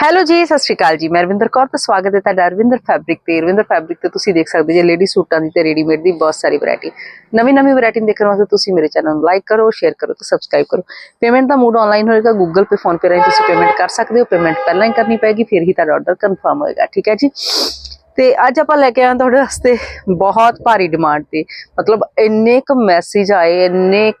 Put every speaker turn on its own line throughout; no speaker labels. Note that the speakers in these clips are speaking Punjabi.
ਹੈਲੋ ਜੀ, ਸਤਿ ਸ਼੍ਰੀ ਅਕਾਲ ਜੀ। ਮੈਂ ਰਵਿੰਦਰ ਕੌਰ ਤੇ ਸਵਾਗਤ ਹੈ ਤੁਹਾਡਾ ਰਵਿੰਦਰ ਫੈਬਰਿਕ ਤੇ। ਰਵਿੰਦਰ ਫੈਬਰਿਕ ਤੇ ਤੁਸੀਂ ਦੇਖ ਸਕਦੇ ਜੇ ਲੇਡੀ ਸੂਟਾਂ ਦੀ ਤੇ ਰੈਡੀਮੇਡ ਦੀ ਬਹੁਤ ਸਾਰੀ ਵੈਰਾਈਟੀ ਨਵੀਂ ਨਵੀਂ ਵੈਰਾਈਟੀ ਦੇਖਣ ਵਾਸਤੇ ਤੁਸੀਂ ਮੇਰੇ ਚੈਨਲ ਨੂੰ ਲਾਈਕ ਕਰੋ ਸ਼ੇਅਰ ਕਰੋ ਤੇ ਸਬਸਕ੍ਰਾਈਬ ਕਰੋ। ਪੇਮੈਂਟ ਦਾ ਮੋਡ ਆਨਲਾਈਨ ਹੋਏਗਾ ਗੂਗਲ ਪੇ ਫੋਨ ਪੇ ਰਾਹੀਂ ਤੁਸੀਂ ਪੇਮੈਂਟ ਕਰ ਸਕਦੇ ਹੋ। ਪੇਮੈਂਟ ਪਹਿਲਾਂ ਹੀ ਕਰਨੀ ਪਏਗੀ, ਫਿਰ ਹੀ ਤੁਹਾਡਾ ਆਰਡਰ ਕਨਫਰਮ ਹੋਏਗਾ, ਠੀਕ ਹੈ ਜੀ? ਤੇ ਅੱਜ ਆਪਾਂ ਲੈ ਕੇ ਆਏ ਤੁਹਾਡੇ ਵਾਸਤੇ ਬਹੁਤ ਭਾਰੀ ਡਿਮਾਂਡ ਤੇ। ਮਤਲਬ ਇੰਨੇ ਕੁ ਮੈਸੇਜ ਆਏ, ਇੰਨੇ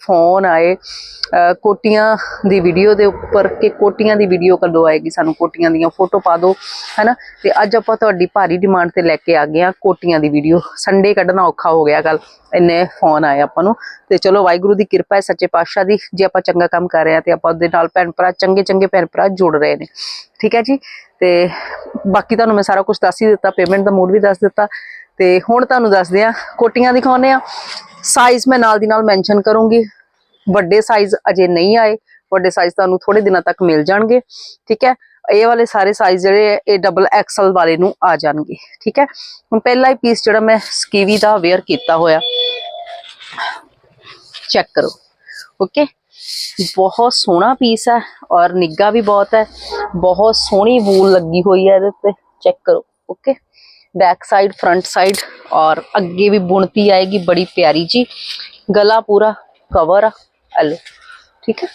ਫੋਨ ਆਏ, ਅਹ ਕੋਟੀਆਂ ਦੀ ਵੀਡੀਓ ਦੇ ਉੱਪਰ ਕਿ ਕੋਟੀਆਂ ਦੀ ਵੀਡੀਓ ਕਦੋਂ ਆਏਗੀ, ਸਾਨੂੰ ਕੋਟੀਆਂ ਦੀਆਂ ਫੋਟੋ ਪਾ ਦਿਓ, ਹੈਨਾ? ਤੇ ਅੱਜ ਆਪਾਂ ਤੁਹਾਡੀ ਭਾਰੀ ਡਿਮਾਂਡ ਤੇ ਲੈ ਕੇ ਆ ਗਏ ਹਾਂ ਕੋਟੀਆਂ ਦੀ ਵੀਡੀਓ ਸੰਡੇ ਕੱਢਣਾ ਔਖਾ ਹੋ ਗਿਆ ਕੱਲ ਇੰਨੇ ਫੋਨ ਆਏ ਆਪਾਂ ਨੂੰ। ਤੇ ਚਲੋ, ਵਾਹਿਗੁਰੂ ਦੀ ਕਿਰਪਾ ਹੈ, ਸੱਚੇ ਪਾਤਸ਼ਾਹ ਦੀ, ਜੇ ਆਪਾਂ ਚੰਗਾ ਕੰਮ ਕਰ ਰਹੇ ਹਾਂ ਤੇ ਆਪਾਂ ਉਹਦੇ ਨਾਲ ਭੈਣ ਭਰਾ ਚੰਗੇ ਚੰਗੇ ਭੈਣ ਭਰਾ ਜੁੜ ਰਹੇ ਨੇ। ਠੀਕ ਹੈ ਜੀ? ਤੇ ਬਾਕੀ ਤੁਹਾਨੂੰ ਮੈਂ ਸਾਰਾ ਕੁਝ ਦੱਸ ਹੀ ਦਿੱਤਾ ਪੇਮੈਂਟ ਦਾ ਮੋਡ ਵੀ ਦੱਸ ਦਿੱਤਾ। ਤੇ ਹੁਣ ਤੁਹਾਨੂੰ ਦੱਸਦੇ ਆ ਕੋਟੀਆਂ ਦਿਖਾਉਨੇ ਆ ਸਾਈਜ਼ ਮੈਂ ਨਾਲ ਦੀ ਨਾਲ ਮੈਂਸ਼ਨ ਕਰੂੰਗੀ। ਵੱਡੇ ਸਾਈਜ਼ ਅਜੇ ਨਹੀਂ ਆਏ। ਵੱਡੇ ਸਾਈਜ਼ ਤੁਹਾਨੂੰ ਥੋੜੇ ਦਿਨਾਂ ਤੱਕ ਮਿਲ ਜਾਣਗੇ। ਠੀਕ ਹੈ? ਇਹ ਵਾਲੇ ਸਾਰੇ ਸਾਈਜ਼ ਜਿਹੜੇ ਇਹ ਡਬਲ ਐਕਸਲ ਵਾਲੇ ਨੂੰ ਆ ਜਾਣਗੇ। ਠੀਕ ਹੈ? ਹੁਣ ਪਹਿਲਾ ਹੀ ਪੀਸ ਜਿਹੜਾ ਮੈਂ ਸਕੀਵੀ ਦਾ ਵੇਅਰ ਕੀਤਾ ਹੋਇਆ ਚੈੱਕ ਕਰੋ। ਓਕੇ ਬਹੁਤ ਸੋਹਣਾ ਪੀਸ ਹੈ ਔਰ ਨਿੱਗਾ ਵੀ ਬਹੁਤ ਹੈ। ਬਹੁਤ ਸੋਹਣੀ ਵੂਲ ਲੱਗੀ ਹੋਈ ਹੈ ਇਹਦੇ ਤੇ ਚੈੱਕ ਕਰੋ। Okay back side front side ਔਰ ਅੱਗੇ ਵੀ ਬੁਣਤੀ ਆਏਗੀ ਬੜੀ ਪਿਆਰੀ ਜੀ ਗਲਾ ਪੂਰਾ ਕਵਰ ਆ ਹਲੋ ਠੀਕ ਹੈ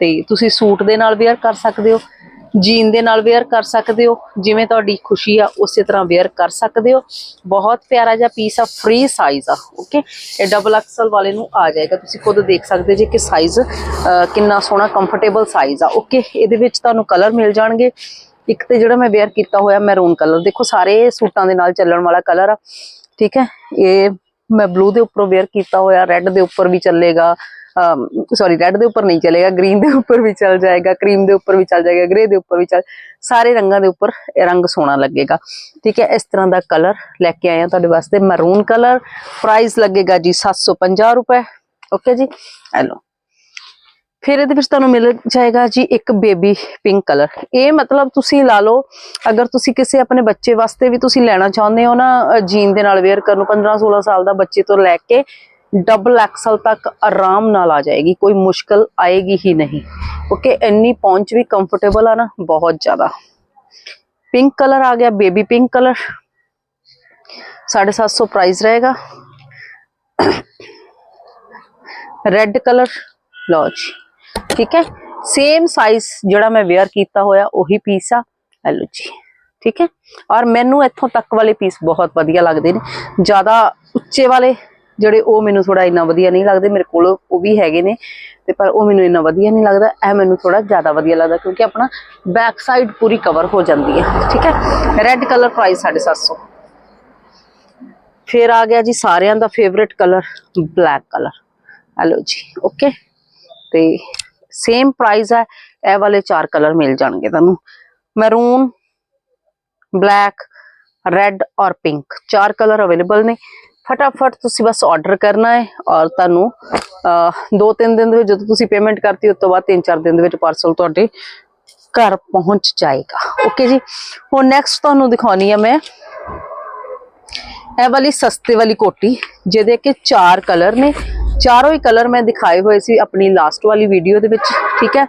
ਤੇ ਤੁਸੀਂ ਸੂਟ ਦੇ ਨਾਲ ਵੇਅਰ ਕਰ ਸਕਦੇ ਹੋ ਜੀਨ ਦੇ ਨਾਲ ਵੇਅਰ ਕਰ ਸਕਦੇ ਹੋ ਜਿਵੇਂ ਤੁਹਾਡੀ ਖੁਸ਼ੀ ਆ ਉਸੇ ਤਰ੍ਹਾਂ ਵੇਅਰ ਕਰ ਸਕਦੇ ਹੋ ਬਹੁਤ ਪਿਆਰਾ ਜਿਹਾ ਪੀਸ ਆ ਫ੍ਰੀ ਸਾਈਜ਼ ਆ ਓਕੇ ਇਹ ਡਬਲ ਐਕਸਲ ਵਾਲੇ ਨੂੰ ਆ ਜਾਏਗਾ ਤੁਸੀਂ ਖੁਦ ਦੇਖ ਸਕਦੇ ਜੇ ਕਿ ਸਾਈਜ਼ ਕਿੰਨਾ ਸੋਹਣਾ ਕੰਫਰਟੇਬਲ ਸਾਈਜ਼ ਆ ਓਕੇ ਇਹਦੇ ਵਿੱਚ ਤੁਹਾਨੂੰ ਕਲਰ ਮਿਲ ਜਾਣਗੇ ਇੱਕ ਤੇ ਜਿਹੜਾ ਮੈਂ ਵੇਅਰ ਕੀਤਾ ਹੋਇਆ ਮੈਰੂਨ ਕਲਰ ਦੇਖੋ ਸਾਰੇ ਸੂਟਾਂ ਦੇ ਨਾਲ ਚੱਲਣ ਵਾਲਾ ਕਲਰ ਆ, ਠੀਕ ਹੈ? ਇਹ ਮੈਂ ਬਲੂ ਦੇ ਉੱਪਰੋਂ ਵੇਅਰ ਕੀਤਾ ਹੋਇਆ ਰੈੱਡ ਦੇ ਉੱਪਰ ਵੀ ਚੱਲੇਗਾ ਸੌਰੀ ਰੈੱਡ ਦੇ ਉੱਪਰ ਨਹੀਂ ਚੱਲੇਗਾ ਗ੍ਰੀਨ ਦੇ ਉੱਪਰ ਵੀ ਚੱਲ ਜਾਏਗਾ ਕਰੀਮ ਦੇ ਉੱਪਰ ਵੀ ਚੱਲ ਜਾਏਗਾ ਗ੍ਰੇ ਦੇ ਉੱਪਰ ਵੀ ਚੱਲ, ਸਾਰੇ ਰੰਗਾਂ ਦੇ ਉੱਪਰ ਇਹ ਰੰਗ ਸੋਹਣਾ ਲੱਗੇਗਾ, ਠੀਕ ਹੈ? ਇਸ ਤਰ੍ਹਾਂ ਦਾ ਕਲਰ ਲੈ ਕੇ ਆਏ ਆ ਤੁਹਾਡੇ ਵਾਸਤੇ ਮੈਰੂਨ ਕਲਰ ਪ੍ਰਾਈਸ ਲੱਗੇਗਾ ਜੀ 750 ਰੁਪਏ ਓਕੇ ਜੀ? ਹੈਲੋ ਫਿਰ ਇਹਦੇ ਵਿੱਚ ਤੁਹਾਨੂੰ ਮਿਲ ਜਾਏਗਾ ਜੀ ਇੱਕ ਬੇਬੀ ਪਿੰਕ ਕਲਰ ਇਹ ਮਤਲਬ ਤੁਸੀਂ ਲਾ ਲਓ, ਅਗਰ ਤੁਸੀਂ ਕਿਸੇ ਆਪਣੇ ਬੱਚੇ ਵਾਸਤੇ ਵੀ ਤੁਸੀਂ ਲੈਣਾ ਚਾਹੁੰਦੇ ਹੋ ਨਾ ਜੀਨ ਦੇ ਨਾਲ ਵੇਅਰ ਕਰਨ ਨੂੰ 15 16 ਸਾਲ ਦਾ ਬੱਚੇ ਤੋਂ ਲੈ ਕੇ ਡਬਲ ਐਕਸਲ ਤੱਕ ਆਰਾਮ ਨਾਲ ਆ ਜਾਏਗੀ, ਕੋਈ ਮੁਸ਼ਕਲ ਆਏਗੀ ਹੀ ਨਹੀਂ। ਓਕੇ ਇੰਨੀ ਪਹੁੰਚ ਵੀ ਕੰਫਰਟੇਬਲ ਆ ਨਾ, ਬਹੁਤ ਜ਼ਿਆਦਾ। ਪਿੰਕ ਕਲਰ ਆ ਗਿਆ ਬੇਬੀ ਪਿੰਕ ਕਲਰ 750 ਪ੍ਰਾਈਸ ਰਹੇਗਾ। ਰੈੱਡ ਕਲਰ ਲਓ ਜੀ। ਠੀਕ ਹੈ? ਸੇਮ ਸਾਈਜ਼ ਜਿਹੜਾ ਮੈਂ ਵੇਅਰ ਕੀਤਾ ਹੋਇਆ, ਉਹੀ ਪੀਸ ਆ। ਇਹ ਲਓ ਜੀ, ਠੀਕ ਹੈ? ਔਰ ਮੈਨੂੰ ਇੱਥੋਂ ਤੱਕ ਵਾਲੇ ਪੀਸ ਬਹੁਤ ਵਧੀਆ ਲੱਗਦੇ ਨੇ। ਜ਼ਿਆਦਾ ਉੱਚੇ ਵਾਲੇ ਜਿਹੜੇ ਉਹ ਮੈਨੂੰ ਥੋੜਾ ਇੰਨਾ ਵਧੀਆ ਨਹੀਂ ਲੱਗਦੇ। ਮੇਰੇ ਕੋਲ ਉਹ ਵੀ ਹੈਗੇ ਨੇ, ਤੇ ਪਰ ਉਹ ਮੈਨੂੰ ਇੰਨਾ ਵਧੀਆ ਨਹੀਂ ਲੱਗਦਾ। ਇਹ ਮੈਨੂੰ ਥੋੜਾ ਜ਼ਿਆਦਾ ਵਧੀਆ ਲੱਗਦਾ ਕਿਉਂਕਿ ਆਪਣਾ ਬੈਕ ਸਾਈਡ ਪੂਰੀ ਕਵਰ ਹੋ ਜਾਂਦੀ ਹੈ, ਠੀਕ ਹੈ? ਰੈੱਡ ਕਲਰ ਪ੍ਰਾਈਸ 750 ਫਿਰ ਆ ਗਿਆ ਜੀ ਸਾਰਿਆਂ ਦਾ favourite colour black colour hello ਜੀ ਓਕੇ ਤੇ ਸੇਮ ਪ੍ਰਾਈਸ ਹੈ, ਇਹ ਵਾਲੇ ਚਾਰ ਕਲਰ ਮਿਲ ਜਾਣਗੇ ਤੁਹਾਨੂੰ। ਮੈਰੂਨ ਬਲੈਕ ਰੈੱਡ ਔਰ ਪਿੰਕ ਚਾਰ ਕਲਰ ਅਵੇਲੇਬਲ ਨੇ। ਫਟਾਫਟ ਤੁਸੀਂ ਬਸ ਆਰਡਰ ਕਰਨਾ ਹੈ ਔਰ ਤੁਹਾਨੂੰ ਦੋ ਤਿੰਨ ਦਿਨ ਦੇ ਵਿੱਚ ਜਦੋਂ ਤੁਸੀਂ ਪੇਮੈਂਟ ਕਰਤੀ, ਉਸ ਤੋਂ ਬਾਅਦ ਤਿੰਨ ਚਾਰ ਦਿਨ ਦੇ ਵਿੱਚ ਪਾਰਸਲ ਤੁਹਾਡੇ ਘਰ ਪਹੁੰਚ ਜਾਏਗਾ। ਓਕੇ ਜੀ? ਹੁਣ ਨੈਕਸਟ ਤੁਹਾਨੂੰ ਦਿਖਾਉਣੀ ਆ ਮੈਂ। ਇਹ ਵਾਲੀ ਸਸਤੇ ਵਾਲੀ ਕੋਟੀ, ਜਿਹਦੇ ਕਿ ਚਾਰ ਕਲਰ ਨੇ। ਚਾਰੋਂ ਹੀ ਕਲਰ ਮੈਂ ਦਿਖਾਏ ਹੋਏ ਸੀ ਆਪਣੀ ਲਾਸਟ ਵਾਲੀ ਵੀਡੀਓ ਦੇ ਵਿੱਚ ਠੀਕ ਹੈ?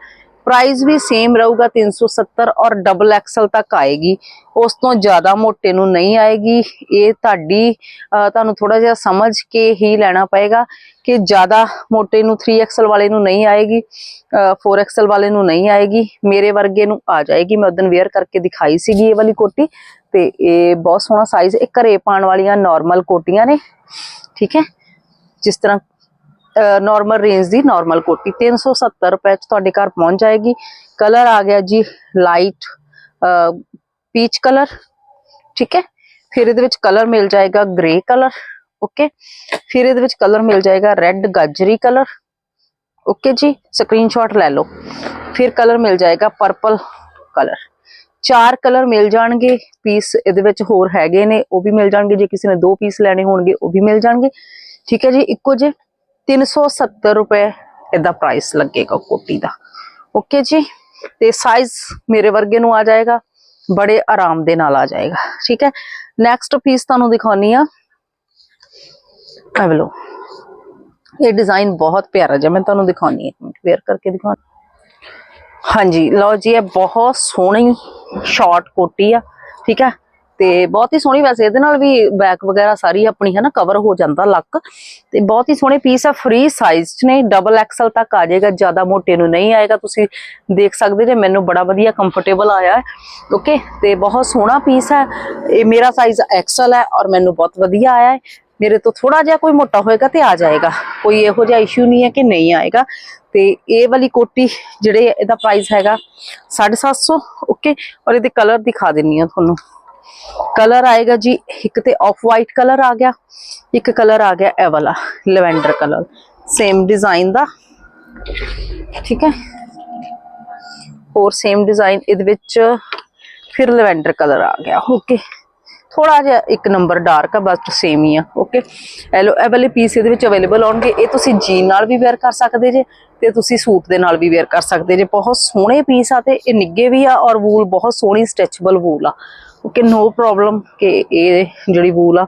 ਪ੍ਰਾਈਸ ਵੀ ਸੇਮ ਰਹੂਗਾ 370 ਔਰ ਡਬਲ ਐਕਸਲ ਤੱਕ ਆਏਗੀ। ਉਸ ਤੋਂ ਜ਼ਿਆਦਾ ਮੋਟੇ ਨੂੰ ਨਹੀਂ ਆਏਗੀ। ਇਹ ਤੁਹਾਡੀ ਤੁਹਾਨੂੰ ਥੋੜਾ ਜਿਹਾ ਸਮਝ ਕੇ ਹੀ ਲੈਣਾ ਪਏਗਾ ਕਿ ਜ਼ਿਆਦਾ ਮੋਟੇ ਨੂੰ 3XL ਵਾਲੇ ਨੂੰ ਨਹੀਂ ਆਏਗੀ ਅਹ, 4XL ਵਾਲੇ ਨੂੰ ਨਹੀਂ ਆਏਗੀ। ਮੇਰੇ ਵਰਗੇ ਨੂੰ ਆ ਜਾਏਗੀ। ਮੈਂ ਉਦੋਂ ਵੇਅਰ ਕਰਕੇ ਦਿਖਾਈ ਸੀਗੀ ਇਹ ਵਾਲੀ ਕੋਟੀ ਤੇ ਇਹ ਬਹੁਤ ਸੋਹਣਾ ਸਾਈਜ਼ ਇਹ ਘਰੇ ਪਾਉਣ ਵਾਲੀਆਂ ਨਾਰਮਲ ਕੋਟੀਆਂ ਨੇ ਠੀਕ ਹੈ? ਜਿਸ ਤਰ੍ਹਾਂ ਨਾਰਮਲ ਰੇਂਜ ਦੀ ਨਾਰਮਲ ਕੋਟੀ। 370 ਰੁਪਏ ਚ ਤੁਹਾਡੇ ਘਰ ਪਹੁੰਚ ਜਾਏਗੀ। ਕਲਰ ਆ ਗਿਆ ਜੀ ਲਾਈਟ ਪੀਚ ਕਲਰ ਠੀਕ ਹੈ? ਫਿਰ ਇਹਦੇ ਵਿੱਚ ਕਲਰ ਮਿਲ ਜਾਏਗਾ ਗ੍ਰੇ ਕਲਰ ਓਕੇ ਫਿਰ ਇਹਦੇ ਵਿੱਚ ਕਲਰ ਮਿਲ ਜਾਏਗਾ ਰੈੱਡ ਗਾਜਰੀ ਕਲਰ ਓਕੇ ਜੀ? ਸਕਰੀਨਸ਼ਾਟ ਲੈ ਲਓ। ਫਿਰ ਕਲਰ ਮਿਲ ਜਾਏਗਾ ਪਰਪਲ ਕਲਰ ਚਾਰ ਕਲਰ ਮਿਲ ਜਾਣਗੇ। ਪੀਸ ਇਹਦੇ ਵਿੱਚ ਹੋਰ ਹੈਗੇ ਨੇ, ਉਹ ਵੀ ਮਿਲ ਜਾਣਗੇ। ਜੇ ਕਿਸੇ ਨੇ ਦੋ ਪੀਸ ਲੈਣੇ ਹੋਣਗੇ, ਉਹ ਵੀ ਮਿਲ ਜਾਣਗੇ। ਠੀਕ ਹੈ ਜੀ? ਇੱਕੋ ਜੇ 370 ਰੁਪਏ ਇਹਦਾ ਪ੍ਰਾਈਸ ਲੱਗੇਗਾ ਕੋਟੀ ਦਾ। ਓਕੇ ਜੀ? ਤੇ ਸਾਈਜ਼ ਮੇਰੇ ਵਰਗੇ ਨੂੰ ਆ ਜਾਏਗਾ, ਬੜੇ ਆਰਾਮ ਦੇ ਨਾਲ ਆ ਜਾਏਗਾ। ਠੀਕ ਹੈ? ਨੈਕਸਟ ਪੀਸ ਤੁਹਾਨੂੰ ਦਿਖਾਉਣੀ ਆ। ਇਹ ਲਓ। ਇਹ ਡਿਜ਼ਾਈਨ ਬਹੁਤ ਪਿਆਰਾ ਜਿਹਾ, ਮੈਂ ਤੁਹਾਨੂੰ ਦਿਖਾਉਣੀ ਹੈ ਵੇਅਰ ਕਰਕੇ ਦਿਖਾਉਣੀ ਹਾਂਜੀ, ਲਓ ਜੀ, ਇਹ ਬਹੁਤ ਸੋਹਣੀ ਸ਼ਾਰਟ ਕੋਟੀ ਆ। ਠੀਕ ਹੈ? ਤੇ ਬਹੁਤ ਹੀ ਸੋਹਣੀ ਵੈਸੇ ਇਹਦੇ ਨਾਲ ਵੀ ਬੈਕ ਵਗੈਰਾ ਸਾਰੀ ਆਪਣੀ ਹੈ ਨਾ ਕਵਰ ਹੋ ਜਾਂਦਾ ਲੱਕ ਤੇ ਬਹੁਤ ਹੀ ਸੋਹਣੇ ਪੀਸ ਆ ਫ੍ਰੀ ਸਾਈਜ਼ ਚ ਨੇ ਡਬਲ ਐਕਸਲ ਤੱਕ ਆ ਜਾਏਗਾ, ਜ਼ਿਆਦਾ ਮੋਟੇ ਨੂੰ ਨਹੀਂ ਆਏਗਾ, ਤੁਸੀਂ ਦੇਖ ਸਕਦੇ ਜੇ ਮੈਨੂੰ ਬੜਾ ਵਧੀਆ ਕੰਫਰਟੇਬਲ ਆਇਆ ਹੈ। ਓਕੇ ਤੇ ਬਹੁਤ ਸੋਹਣਾ ਪੀਸ ਹੈ। ਇਹ ਮੇਰਾ ਸਾਈਜ਼ ਐਕਸਲ ਹੈ ਔਰ ਮੈਨੂੰ ਬਹੁਤ ਵਧੀਆ ਆਇਆ ਹੈ। ਮੇਰੇ ਤੋਂ ਥੋੜਾ ਜਿਹਾ ਕੋਈ ਮੋਟਾ ਹੋਏਗਾ ਤੇ ਆ ਜਾਏਗਾ। ਕੋਈ ਇਹੋ ਜਿਹਾ ਇਸ਼ੂ ਨਹੀਂ ਹੈ ਕਿ ਨਹੀਂ ਆਏਗਾ। ਤੇ ਇਹ ਵਾਲੀ ਕੋਟੀ ਜਿਹੜੇ ਇਹਦਾ ਪ੍ਰਾਈਸ ਹੈਗਾ 750 ਓਕੇ ਔਰ ਇਹਦੇ ਕਲਰ ਦਿਖਾ ਦਿੰਨੀ ਆ ਤੁਹਾਨੂੰ। ਕਲਰ ਆਏਗਾ ਜੀ, ਇੱਕ ਤੇ ਆਫ ਵਾਈਟ ਕਲਰ ਆ ਗਿਆ, ਇੱਕ ਕਲਰ ਆ ਗਿਆ ਇਹ ਵਾਲਾ, ਲਵੈਂਡਰ ਕਲਰ ਸੇਮ ਡਿਜ਼ਾਈਨ ਦਾ। ਠੀਕ ਹੈ? ਹੋਰ ਸੇਮ ਡਿਜ਼ਾਈਨ ਇਹਦੇ ਵਿੱਚ ਫਿਰ ਲੈਵੈਂਡਰ ਕਲਰ ਆ ਗਿਆ ਓਕੇ ਥੋੜਾ ਜਿਹਾ ਇੱਕ ਨੰਬਰ ਡਾਰਕ ਆ, ਬਸ ਸੇਮ ਹੀ ਆ ਓਕੇ ਐਲੋ ਇਹ ਵਾਲੇ ਪੀਸ ਇਹਦੇ ਵਿੱਚ ਅਵੇਲੇਬਲ ਹੋਣਗੇ ਇਹ ਤੁਸੀਂ ਜੀਨ ਨਾਲ ਵੀ ਵੇਅਰ ਕਰ ਸਕਦੇ ਜੇ ਤੇ ਤੁਸੀਂ ਸੂਟ ਦੇ ਨਾਲ ਵੀ ਵੇਅਰ ਕਰ ਸਕਦੇ ਜੇ। ਬਹੁਤ ਸੋਹਣੇ ਪੀਸ ਆ ਤੇ ਇਹ ਨਿੱਗੇ ਵੀ ਆ ਔਰ ਵੂਲ ਬਹੁਤ ਸੋਹਣੀ ਸਟ੍ਰੈਚੇਬਲ ਵੂਲ ਆ ਓਕੇ ਨੋ ਪ੍ਰੋਬਲਮ ਕਿ ਇਹ ਜਿਹੜੀ ਵੂਲ ਆ,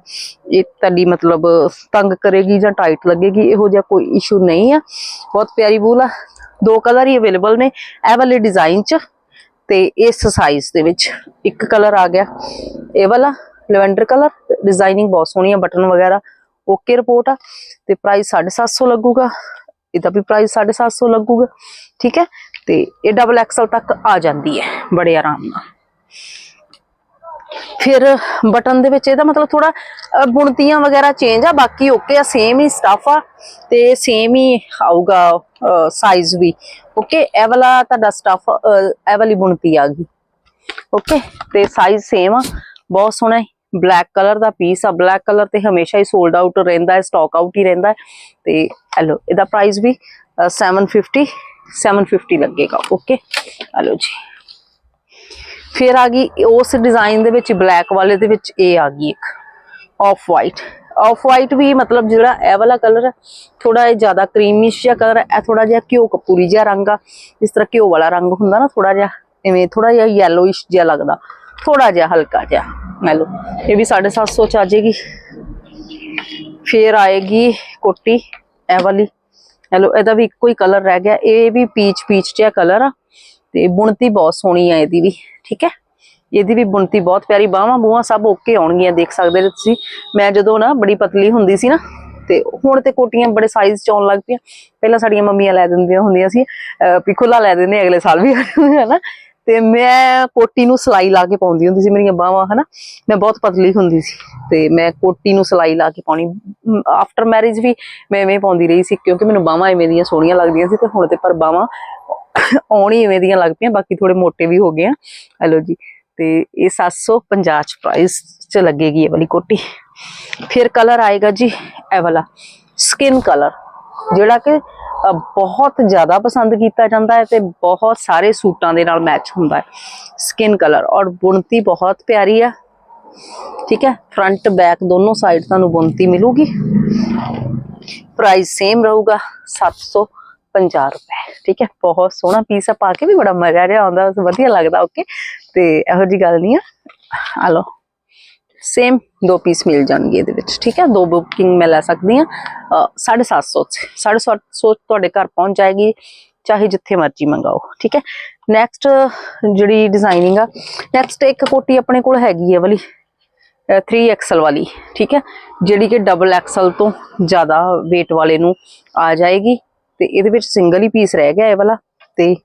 ਇਹ ਤੁਹਾਡੀ ਮਤਲਬ ਤੰਗ ਕਰੇਗੀ ਜਾਂ ਟਾਈਟ ਲੱਗੇਗੀ, ਇਹੋ ਜਿਹਾ ਕੋਈ ਇਸ਼ੂ ਨਹੀਂ ਆ। ਬਹੁਤ ਪਿਆਰੀ ਵੂਲ ਆ, ਦੋ ਕਲਰ ਹੀ ਅਵੇਲੇਬਲ ਨੇ, ਇਹ ਵਾਲੇ ਡਿਜ਼ਾਈਨ ਚ ਤੇ ਇਸ ਸਾਈਜ਼ ਦੇ ਵਿੱਚ ਇੱਕ ਕਲਰ ਆ ਗਿਆ, ਇਹ ਵਾਲਾ ਲਵੈਂਡਰ ਕਲਰ ਡਿਜ਼ਾਈਨਿੰਗ ਬਹੁਤ ਸੋਹਣੀ ਆ, ਬਟਨ ਵਗੈਰਾ ਓਕੇ ਰਿਪੋਰਟ ਆ, ਤੇ ਪ੍ਰਾਈਸ 750 ਲੱਗੂਗਾ। ਇਹਦਾ ਵੀ ਪ੍ਰਾਈਸ 750 ਲੱਗੂਗਾ, ਠੀਕ ਹੈ? ਤੇ ਇਹ ਡਬਲ ਐਕਸਲ ਤੱਕ ਆ ਜਾਂਦੀ ਹੈ, ਬੜੇ ਆਰਾਮ ਨਾਲ। ਫਿਰ ਬਟਨ ਦੇ ਵਿੱਚ ਇਹਦਾ ਮਤਲਬ ਥੋੜਾ ਬੁਣਤੀਆਂ ਵਗੈਰਾ ਚੇਂਜ ਆ, ਬਾਕੀ ਓਕੇ ਆ ਸੇਮ ਹੀ ਸਟਫ ਆ, ਤੇ ਸੇਮ ਹੀ ਆਊਗਾ ਸਾਈਜ਼ ਵੀ। ਓਕੇ ਇਹ ਵਾਲਾ ਤੁਹਾਡਾ ਸਟਫ ਇਹ ਵਾਲੀ ਬੁਣਤੀ ਆ ਗਈ। ਓਕੇ ਤੇ ਸਾਈਜ਼ ਸੇਮ ਆ। ਬਹੁਤ ਸੋਹਣਾ ਹੈ। ਬਲੈਕ ਕਲਰ ਦਾ ਪੀਸ ਆ। ਬਲੈਕ ਕਲਰ ਤੇ ਹਮੇਸ਼ਾ ਹੀ ਸੋਲਡ ਆਊਟ ਰਹਿੰਦਾ ਹੈ ਸਟਾਕ ਆਊਟ ਹੀ ਰਹਿੰਦਾ ਤੇ ਹਲੋ ਇਹਦਾ ਪ੍ਰਾਈਸ ਵੀ ਅ, 750 750 ਲੱਗੇਗਾ। ਓਕੇ ਹਲੋ ਜੀ। ਫਿਰ ਆ ਗਈ ਉਸ ਡਿਜ਼ਾਈਨ ਦੇ ਵਿੱਚ ਬਲੈਕ ਵਾਲੇ ਦੇ ਵਿੱਚ ਇਹ ਆ ਗਈ ਇੱਕ ਆਫ ਵਾਈਟ ਆਫ ਵਾਈਟ ਵੀ ਮਤਲਬ ਜਿਹੜਾ ਇਹ ਵਾਲਾ ਕਲਰ ਹੈ ਥੋੜਾ ਜਿਹਾ ਜ਼ਿਆਦਾ ਕਰੀਮਿਸ਼ ਜਿਹਾ ਕਲਰ ਹੈ ਇਹ ਥੋੜਾ ਜਿਹਾ ਘਿਓ ਕਪੂਰੀ ਜਿਹਾ ਰੰਗ ਆ। ਜਿਸ ਤਰ੍ਹਾਂ ਘਿਓ ਵਾਲਾ ਰੰਗ ਹੁੰਦਾ ਨਾ ਥੋੜਾ ਜਿਹਾ ਇਵੇਂ ਥੋੜਾ ਜਿਹਾ ਯੈਲੋਇਸ਼ ਜਿਹਾ ਲੱਗਦਾ। ਥੋੜਾ ਜਿਹਾ ਹਲਕਾ ਜਿਹਾ। ਮੈਲੋ ਇਹ ਵੀ 750 ਚ ਆ ਜਾਏਗੀ। ਫੇਰ ਆਏਗੀ ਕੋਟੀ, ਇਹ ਵਾਲੀ। ਹੈਲੋ ਇਹਦਾ ਵੀ ਇੱਕੋ ਹੀ ਕਲਰ ਰਹਿ ਗਿਆ। ਇਹ ਵੀ ਪੀਚ ਪੀਚ ਜਿਹਾ ਕਲਰ ਆ। ਤੇ ਬੁਣਤੀ ਬਹੁਤ ਸੋਹਣੀ ਆ ਇਹਦੀ ਵੀ, ਠੀਕ ਹੈ? ਇਹਦੀ ਵੀ ਬੁਣਤੀ ਬਹੁਤ ਪਿਆਰੀ। ਬਾਹਾਂ ਬੂਹਾਂ ਸਭ ਓਕੇ ਆਉਣਗੀਆਂ, ਦੇਖ ਸਕਦੇ ਤੁਸੀਂ। ਮੈਂ ਜਦੋਂ ਨਾ ਬੜੀ ਪਤਲੀ ਹੁੰਦੀ ਸੀ ਨਾ, ਤੇ ਹੁਣ ਤੇ ਕੋਟੀਆਂ ਬੜੇ ਸਾਈਜ਼ ਚ ਆਉਣ ਲੱਗ ਪਈਆਂ। ਪਹਿਲਾਂ ਸਾਡੀਆਂ ਮੰਮੀਆਂ ਲੈ ਦਿੰਦੀਆਂ ਹੁੰਦੀਆਂ ਸੀ। ਅਹ ਵੀ ਖੁੱਲਾ ਲੈ ਦਿੰਦੇ ਅਗਲੇ ਸਾਲ ਵੀ ਹਨਾ ਤੇ ਮੈਂ ਕੋਟੀ ਨੂੰ ਸਲਾਈ ਲਾ ਕੇ ਪਾਉਂਦੀ ਹੁੰਦੀ ਸੀ, ਮੇਰੀਆਂ ਬਾਹਾਂ, ਹਨਾ? ਮੈਂ ਬਹੁਤ ਪਤਲੀ ਹੁੰਦੀ ਸੀ ਤੇ ਮੈਂ ਕੋਟੀ ਨੂੰ ਸਲਾਈ ਲਾ ਕੇ ਪਾਉਣੀ। ਆਫਟਰ ਮੈਰਿਜ ਵੀ ਮੈਂ ਐਵੇਂ ਪਾਉਂਦੀ ਰਹੀ ਸੀ ਕਿਉਂਕਿ ਮੈਨੂੰ ਬਾਹਾਂ ਐਵੇਂ ਦੀਆਂ ਸੋਹਣੀਆਂ ਲੱਗਦੀਆਂ ਸੀ ਤੇ ਹੁਣ ਤੇ ਪਰ ਬਾਹਾਂ ਆਉਣੀ ਐਵੇਂ ਦੀਆਂ ਲੱਗ ਪਈਆਂ, ਬਾਕੀ ਥੋੜੇ ਮੋਟੇ ਵੀ ਹੋ ਗਏ ਆ। ਹਲੋ ਜੀ, ਤੇ ਇਹ 750 ਚ ਪ੍ਰਾਈਸ ਚ ਲੱਗੇਗੀ ਇਹ ਵਾਲੀ ਕੋਟੀ। ਫਿਰ ਕਲਰ ਆਏਗਾ ਜੀ, ਇਹ ਵਾਲਾ। ਸਕਿਨ ਕਲਰ ਜਿਹੜਾ ਕਿ ਬਹੁਤ ਜ਼ਿਆਦਾ ਪਸੰਦ ਕੀਤਾ ਜਾਂਦਾ ਹੈ ਤੇ ਬਹੁਤ ਸਾਰੇ ਸੂਟਾਂ ਦੇ ਨਾਲ ਮੈਚ ਹੁੰਦਾ ਹੈ। ਸਕਿਨ ਕਲਰ ਔਰ ਬੁਣਤੀ ਬਹੁਤ ਪਿਆਰੀ ਆ। ਠੀਕ ਹੈ? ਫਰੰਟ ਬੈਕ ਦੋਨੋਂ ਸਾਈਡ ਤੁਹਾਨੂੰ ਬੁਣਤੀ ਮਿਲੂਗੀ। ਪ੍ਰਾਈਸ ਸੇਮ ਰਹੂਗਾ 750 ਰੁਪਏ। ਠੀਕ ਹੈ? ਬਹੁਤ ਸੋਹਣਾ ਪੀਸ ਆ। ਪਾ ਕੇ ਵੀ ਬੜਾ ਮਜ਼ਾ ਜਿਹਾ ਆਉਂਦਾ। ਵਧੀਆ ਲੱਗਦਾ। ਓਕੇ ਤੇ ਇਹੋ ਜੀ ਗੱਲ ਨਹੀਂ ਆ। ਆ ਲਓ। ਸੇਮ ਦੋ ਪੀਸ ਮਿਲ ਜਾਣਗੇ ਇਹਦੇ ਵਿੱਚ, ਠੀਕ ਹੈ? ਦੋ ਬੁਕਿੰਗ ਮੈਂ ਲੈ ਸਕਦੀ ਹਾਂ 750 ਚ। 750 ਤੁਹਾਡੇ ਘਰ ਪਹੁੰਚ ਜਾਏਗੀ, ਚਾਹੇ ਜਿੱਥੇ ਮਰਜ਼ੀ ਮੰਗਾਓ, ਠੀਕ ਹੈ? ਨੈਕਸਟ ਜਿਹੜੀ ਡਿਜ਼ਾਈਨਿੰਗ ਆ ਨੈਕਸਟ ਇੱਕ ਕੋਟੀ ਆਪਣੇ ਕੋਲ ਹੈਗੀ ਹੈ ਵਾਲੀ 3XL ਵਾਲੀ, ਠੀਕ ਹੈ? ਜਿਹੜੀ ਕਿ ਡਬਲ ਐਕਸਲ ਤੋਂ ਜ਼ਿਆਦਾ weight ਵਾਲੇ ਨੂੰ ਆ ਜਾਏਗੀ, ਤੇ ਇਹਦੇ ਵਿੱਚ ਸਿੰਗਲ ਹੀ ਪੀਸ ਰਹਿ ਗਿਆ ਇਹ ਵਾਲਾ। ਤੇ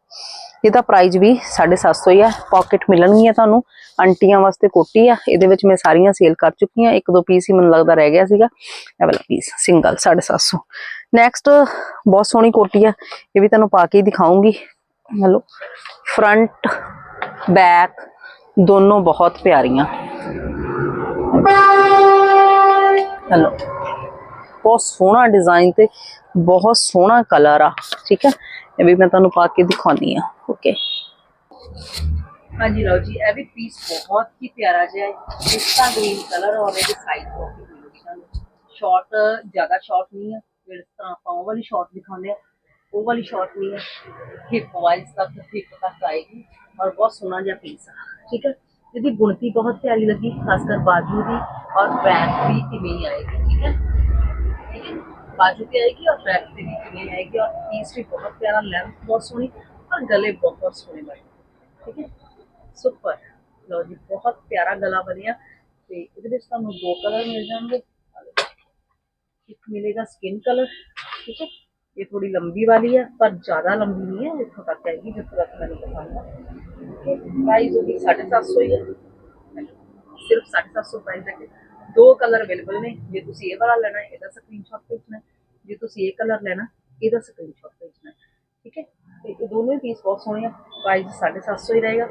ਇਹਦਾ ਪ੍ਰਾਈਸ ਵੀ 750 ਹੀ ਆ। ਪਾਕਟ ਮਿਲਣਗੀਆਂ ਤੁਹਾਨੂੰ। ਆਂਟੀਆਂ ਵਾਸਤੇ ਕੋਟੀ ਆ। ਇਹਦੇ ਵਿੱਚ ਮੈਂ ਸਾਰੀਆਂ ਸੇਲ ਕਰ ਚੁੱਕੀ ਆ ਇੱਕ ਦੋ ਪੀਸ ਹੀ ਮੈਨੂੰ ਲੱਗਦਾ ਰਹਿ ਗਿਆ ਸੀਗਾ। ਇਹ ਵਾਲਾ ਪੀਸ ਸਿੰਗਲ 750 ਨੈਕਸਟ ਬਹੁਤ ਸੋਹਣੀ ਕੋਟੀ ਆ। ਇਹ ਵੀ ਤੁਹਾਨੂੰ ਪਾ ਕੇ ਦਿਖਾਉਂਗੀ। ਹਲੋ। ਫਰੰਟ ਬੈਕ ਦੋਨੋਂ ਬਹੁਤ ਪਿਆਰੀਆਂ। ਹਲੋ। ਬਹੁਤ ਸੋਹਣਾ ਡਿਜ਼ਾਈਨ ਤੇ ਬਹੁਤ ਸੋਹਣਾ ਕਲਰ ਆ। ਠੀਕ ਹੈ ਇਹ ਵੀ ਮੈਂ ਤੁਹਾਨੂੰ ਪਾ ਕੇ ਦਿਖਾਉਂਦੀ ਆ ਓਕੇ ਹਾਂਜੀ ਲਓ ਜੀ, ਇਹ ਵੀ ਪੀਸ ਬਹੁਤ ਹੀ ਪਿਆਰਾ ਜਿਹਾ ਹੈ। ਪਿਸਤਾ ਗ੍ਰੀਨ ਕਲਰ ਔਰ ਇਹਦੇ ਸਾਈਜ਼ ਬਹੁਤ ਹੀ ਮਿਲੂਗੀ ਤੁਹਾਨੂੰ ਸ਼ਾਰਟ ਜ਼ਿਆਦਾ ਸ਼ਾਰਟ ਨਹੀਂ ਹੈ। ਜਿਸ ਤਰ੍ਹਾਂ ਆਪਾਂ ਉਹ ਵਾਲੀ ਸ਼ਾਰਟ ਦਿਖਾਉਂਦੇ ਆ ਉਹ ਵਾਲੀ ਸ਼ਾਰਟ ਨਹੀਂ ਹੈ। ਹਿਪ ਵਾਈਜ਼ ਤੱਕ ਹਿਪ ਤੱਕ ਆਏਗੀ। ਔਰ ਬਹੁਤ ਸੋਹਣਾ ਜਿਹਾ ਪੀਸ ਆ। ਠੀਕ ਹੈ? ਇਹਦੀ ਬੁਣਤੀ ਬਹੁਤ ਪਿਆਰੀ ਲੱਗੀ ਖਾਸ ਕਰ ਬਾਜੂ ਦੀ। ਔਰ ਬੈਕ ਵੀ ਇਵੇਂ ਹੀ ਆਏਗੀ, ਠੀਕ ਹੈ? ठीक है बाजू पे आएगी और बैक पे भी इतनी आएगी और पीस भी बहुत प्यारा लेंथ बहुत सोनी ਔਰ ਗਲੇ ਬਹੁਤ ਸੋਹਣੇ ਬਣੇ ਠੀਕ ਹੈ ਸੁਪਰ ਲਓ ਜੀ ਬਹੁਤ ਪਿਆਰਾ ਗਲਾ ਬਣਿਆ ਤੇ ਇਹਦੇ ਵਿੱਚ ਤੁਹਾਨੂੰ ਦੋ ਕਲਰ ਮਿਲ ਜਾਣਗੇ ਆਹ ਦੇਖੋ। ਇੱਕ ਮਿਲੇਗਾ ਸਕਿਨ ਕਲਰ ਠੀਕ ਹੈ ਇਹ ਥੋੜੀ ਲੰਬੀ ਵਾਲੀ ਹੈ ਪਰ ਜ਼ਿਆਦਾ ਲੰਬੀ ਨਹੀਂ ਹੈ ਇੱਥੋਂ ਤੱਕ ਆਏਗੀ ਜਿੱਥੋਂ ਤੱਕ ਮੈਨੂੰ ਪਸੰਦ ਹੈ ਪ੍ਰਾਈਸ ਹੋਗੀ 750 ਹੀ ਹੈ ਸਿਰਫ 750 ਪ੍ਰਾਈਸ ਹੈ ਦੋ ਕਲਰ ਅਵੇਲੇਬਲ ਨੇ। ਜੇ ਤੁਸੀਂ ਇਹ ਵਾਲਾ ਲੈਣਾ, ਇਹਦਾ ਸਕਰੀਨਸ਼ਾਟ ਭੇਜਣਾ। ਜੇ ਤੁਸੀਂ ਇਹ ਕਲਰ ਲੈਣਾ, ਇਹਦਾ ਸਕਰੀਨਸ਼ਾਟ ਭੇਜਣਾ। ਠੀਕ ਹੈ? ਤੇ ਇਹ ਦੋਨੋਂ ਹੀ ਪੀਸ ਬਹੁਤ ਸੋਹਣੇ ਆ। ਪ੍ਰਾਈਸ 750 ਹੀ ਰਹੇਗਾ।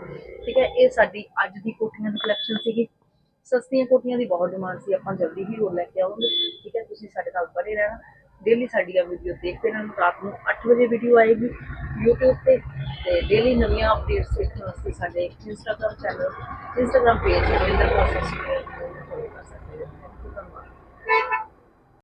ਠੀਕ ਹੈ? ਇਹ ਸਾਡੀ ਅੱਜ ਦੀ ਕੋਟੀਆਂ ਦੀ ਕਲੈਕਸ਼ਨ ਸੀਗੀ। ਸਸਤੀਆਂ ਕੋਟੀਆਂ ਦੀ ਬਹੁਤ ਡਿਮਾਂਡ ਸੀ। ਆਪਾਂ ਜਲਦੀ ਹੀ ਹੋਰ ਲੈ ਕੇ ਆਵਾਂਗੇ। ਠੀਕ ਹੈ? ਤੁਸੀਂ ਸਾਡੇ ਨਾਲ ਬਣੇ ਰਹਿਣਾ। ਡੇਲੀ ਸਾਡੀ ਆ ਵੀਡੀਓ ਦੇਖਦੇ ਰਹਿਣਾ, ਰਾਤ ਨੂੰ 8 ਵਜੇ ਵੀਡੀਓ ਆਏਗੀ YouTube ਤੇ ਤੇ ਡੇਲੀ ਨਵੀਆਂ ਅਪਡੇਟਸ ਦੇਖਣ ਵਾਸਤੇ ਸਾਡੇ Instagram channel Instagram page Ravinder Kaur ਨੂੰ ਫੋਲੋ ਕਰ ਸਕਦੇ ਹੋ। ਧੰਨਵਾਦ